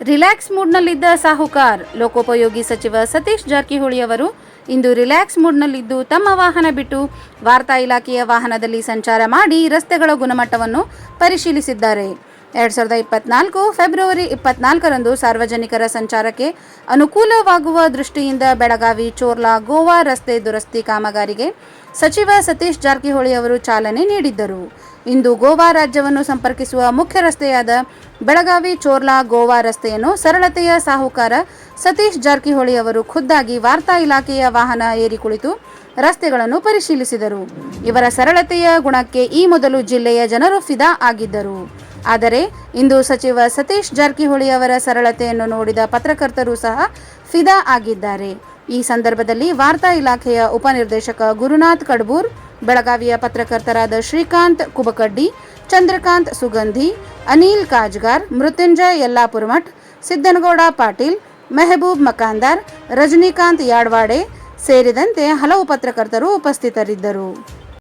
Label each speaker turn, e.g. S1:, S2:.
S1: Relax ಮೂಡ್ನಲ್ಲಿದ್ದ ಸಾಹುಕಾರ್, ಲೋಕೋಪಯೋಗಿ ಸಚಿವ ಸತೀಶ್ ಜಾರಕಿಹೊಳಿ ಅವರು ಇಂದು ರಿಲ್ಯಾಕ್ಸ್ ಮೂಡ್ನಲ್ಲಿದ್ದು ತಮ್ಮ ವಾಹನ ಬಿಟ್ಟು ವಾರ್ತಾ ಇಲಾಖೆಯ ವಾಹನದಲ್ಲಿ ಸಂಚಾರ ಮಾಡಿ ರಸ್ತೆಗಳ ಗುಣಮಟ್ಟವನ್ನು ಪರಿಶೀಲಿಸಿದ್ದಾರೆ. ಎರಡು ಸಾವಿರದ ಇಪ್ಪತ್ನಾಲ್ಕು ಫೆಬ್ರವರಿ ಇಪ್ಪತ್ನಾಲ್ಕರಂದು ಸಾರ್ವಜನಿಕರ ಸಂಚಾರಕ್ಕೆ ಅನುಕೂಲವಾಗುವ ದೃಷ್ಟಿಯಿಂದ ಬೆಳಗಾವಿ, ಚೋರ್ಲಾ, ಗೋವಾ ರಸ್ತೆ ದುರಸ್ತಿ ಕಾಮಗಾರಿಗೆ ಸಚಿವ ಸತೀಶ್ ಜಾರಕಿಹೊಳಿ ಅವರು ಚಾಲನೆ ನೀಡಿದ್ದರು. ಇಂದು ಗೋವಾ ರಾಜ್ಯವನ್ನು ಸಂಪರ್ಕಿಸುವ ಮುಖ್ಯ ರಸ್ತೆಯಾದ ಬೆಳಗಾವಿ, ಚೋರ್ಲಾ, ಗೋವಾ ರಸ್ತೆಯನ್ನು ಸರಳತೆಯ ಸಾಹುಕಾರ ಸತೀಶ್ ಜಾರಕಿಹೊಳಿ ಅವರು ಖುದ್ದಾಗಿ ವಾರ್ತಾ ಇಲಾಖೆಯ ವಾಹನ ಏರಿ ಕುಳಿತು ರಸ್ತೆಗಳನ್ನು ಪರಿಶೀಲಿಸಿದರು. ಇವರ ಸರಳತೆಯ ಗುಣಕ್ಕೆ ಈ ಮೊದಲು ಜಿಲ್ಲೆಯ ಜನರು ಫಿದಾ ಆಗಿದ್ದರು. ಆದರೆ ಇಂದು ಸಚಿವ ಸತೀಶ್ ಜಾರಕಿಹೊಳಿ ಅವರ ಸರಳತೆಯನ್ನು ನೋಡಿದ ಪತ್ರಕರ್ತರು ಸಹ ಫಿದಾ ಆಗಿದ್ದಾರೆ. ಈ ಸಂದರ್ಭದಲ್ಲಿ ವಾರ್ತಾ ಇಲಾಖೆಯ ಉಪನಿರ್ದೇಶಕ ಗುರುನಾಥ್ ಕಡ್ಬೂರ್, ಬೆಳಗಾವಿಯ ಪತ್ರಕರ್ತರಾದ ಶ್ರೀಕಾಂತ್ ಕುಬಕಡ್ಡಿ, ಚಂದ್ರಕಾಂತ್ ಸುಗಂಧಿ, ಅನಿಲ್ ಕಾಜ್ಗಾರ್, ಮೃತ್ಯುಂಜಯ್ ಯಲ್ಲಾಪುರಮಠ್, ಸಿದ್ದನಗೌಡ ಪಾಟೀಲ್, ಮೆಹಬೂಬ್ ಮಕಾಂದಾರ್, ರಜನಿಕಾಂತ್ ಯಾಡ್ವಾಡೆ ಸೇರಿದಂತೆ ಹಲವು ಪತ್ರಕರ್ತರು ಉಪಸ್ಥಿತರಿದ್ದರು.